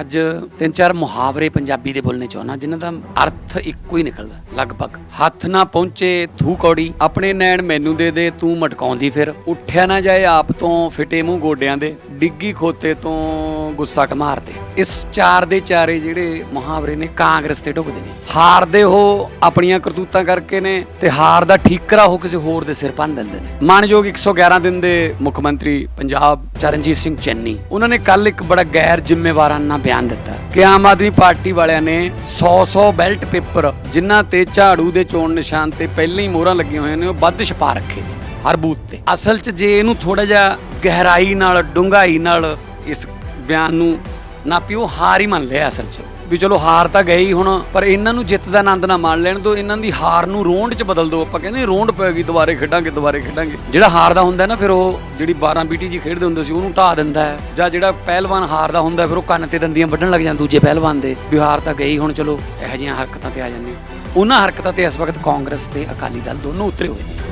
ਅੱਜ ਤਿੰਨ ਚਾਰ ਮੁਹਾਵਰੇ ਪੰਜਾਬੀ ਦੇ ਬੋਲਣੇ ਚਾਹੁੰਦਾ, ਜਿਨ੍ਹਾਂ ਦਾ ਅਰਥ ਇੱਕੋ ਹੀ ਨਿਕਲਦਾ। ਲਗਭਗ ਹੱਥ ਨਾ ਪਹੁੰਚੇ ਥੂ ਕੌੜੀ, ਆਪਣੇ ਨੈਣ ਮੈਨੂੰ ਦੇ ਦੇ, ਤੂੰ ਮਟਕਾਉਂਦੀ ਫਿਰ। ਉੱਠਿਆ ਨਾ ਜਾਏ ਆਪ ਤੋਂ, ਫਿਟੇ ਮੂੰਹ ਗੋਡਿਆਂ ਦੇ, ਡਿੱਗੀ ਖੋਤੇ ਤੋਂ ਗੁੱਸਾ ਕਮਾਰ ਦੇ। ਇਸ ਚਾਰ ਦੇ ਚਾਰੇ ਜਿਹੜੇ ਮੁਹਾਵਰੇ ਨੇ, ਕਾਂਗਰਸ ਤੇ ਢੁਕਦੇ ਨੇ। ਹਾਰਦੇ ਹੋ ਆਪਣੀਆਂ ਕਰਤੂਤਾਂ ਕਰਕੇ ਨੇ, ਤੇ ਹਾਰ ਦਾ ਠੀਕਰਾ ਹੋ ਕਿਸੇ ਹੋਰ ਦੇ ਸਿਰ ਪੰਨ ਦਿੰਦੇ ਨੇ। ਮਾਨਯੋਗ 111 ਦਿਨ ਦੇ ਮੁੱਖ ਮੰਤਰੀ ਪੰਜਾਬ ਚਰਨਜੀਤ ਸਿੰਘ ਚੰਨੀ। ਉਹਨਾਂ ਨੇ ਕੱਲ ਇੱਕ ਬੜਾ ਗੈਰ ਜ਼ਿੰਮੇਵਾਰਾਨਾ ਬਿਆਨ ਦਿੱਤਾ। ਕਿ ਆਮ ਆਦਮੀ ਪਾਰਟੀ ਵਾਲਿਆਂ ਨੇ 100-100 ਬੈਲਟ ਪੇਪਰ, ਜਿਨ੍ਹਾਂ ਤੇ ਝਾੜੂ ਦੇ ਚੋਣ ਨਿਸ਼ਾਨ ਤੇ ਪਹਿਲਾਂ ਹੀ ਮੋਹਰਾਂ ਲੱਗੀਆਂ ਹੋਈਆਂ ਨੇ, ਉਹ ਵੱਧ ਛਪਾ ਰੱਖੇ ਨੇ ਹਰ ਬੂਥ ਤੇ। ਅਸਲ 'ਚ ਜੇ ਇਹਨੂੰ ਥੋੜਾ ਜਿਹਾ ਗਹਿਰਾਈ ਨਾਲ, ਡੂੰਘਾਈ ਨਾਲ ਇਸ ਬਿਆਨ ਨੂੰ ਨਾ ਨਾਪਿਓ ਹਾਰ ਹੀ ਮੰਨ ਲਿਆ ਅਸਲ 'ਚ। ਵੀ ਚਲੋ ਹਾਰ ਤਾਂ ਗਈ ਹੁਣ, ਪਰ ਇਹਨਾਂ ਨੂੰ ਜਿੱਤ ਦਾ ਆਨੰਦ ਨਾ ਮਾਣ ਲੈਣ ਦਿਓ ਇਹਨਾਂ ਦੀ ਹਾਰ ਨੂੰ ਰੋਂਡ 'ਚ ਬਦਲ ਦਿਓ ਆਪਾਂ ਕਹਿੰਦੇ ਰੋਂਡ ਪੈਗੀ ਦੁਬਾਰੇ ਖੇਡਾਂਗੇ ਦੁਬਾਰੇ ਖੇਡਾਂਗੇ। ਜਿਹੜਾ ਹਾਰਦਾ ਹੁੰਦਾ ਨਾ, ਫਿਰ ਉਹ ਜਿਹੜੀ 12 ਬੀਟੀ ਜੀ ਖੇਡਦੇ ਹੁੰਦੇ ਸੀ, ਉਹਨੂੰ ਢਾ ਦਿੰਦਾ ਹੈ। ਜਾਂ ਜਿਹੜਾ ਪਹਿਲਵਾਨ ਹਾਰਦਾ ਹੁੰਦਾ, ਫਿਰ ਉਹ ਕੰਨ ਤੇ ਦੰਦੀਆਂ ਵੱਢਣ ਲੱਗ ਜਾਂਦਾ ਦੂਜੇ ਪਹਿਲਵਾਨ ਦੇ। ਵੀ ਹਾਰ ਤਾਂ ਗਈ, ਹੁਣ ਚਲੋ ਇਹੋ ਜਿਹੀਆਂ ਹਰਕਤਾਂ ਤੇ ਆ ਜਾਂਦੀਆਂ ਉਹਨਾਂ ਹਰਕਤਾਂ ਤੇ ਇਸ ਵਕਤ ਕਾਂਗਰਸ ਤੇ ਅਕਾਲੀ ਦਲ ਦੋਨੋਂ ਉਤਰੇ ਹੋਏ ਨੇ।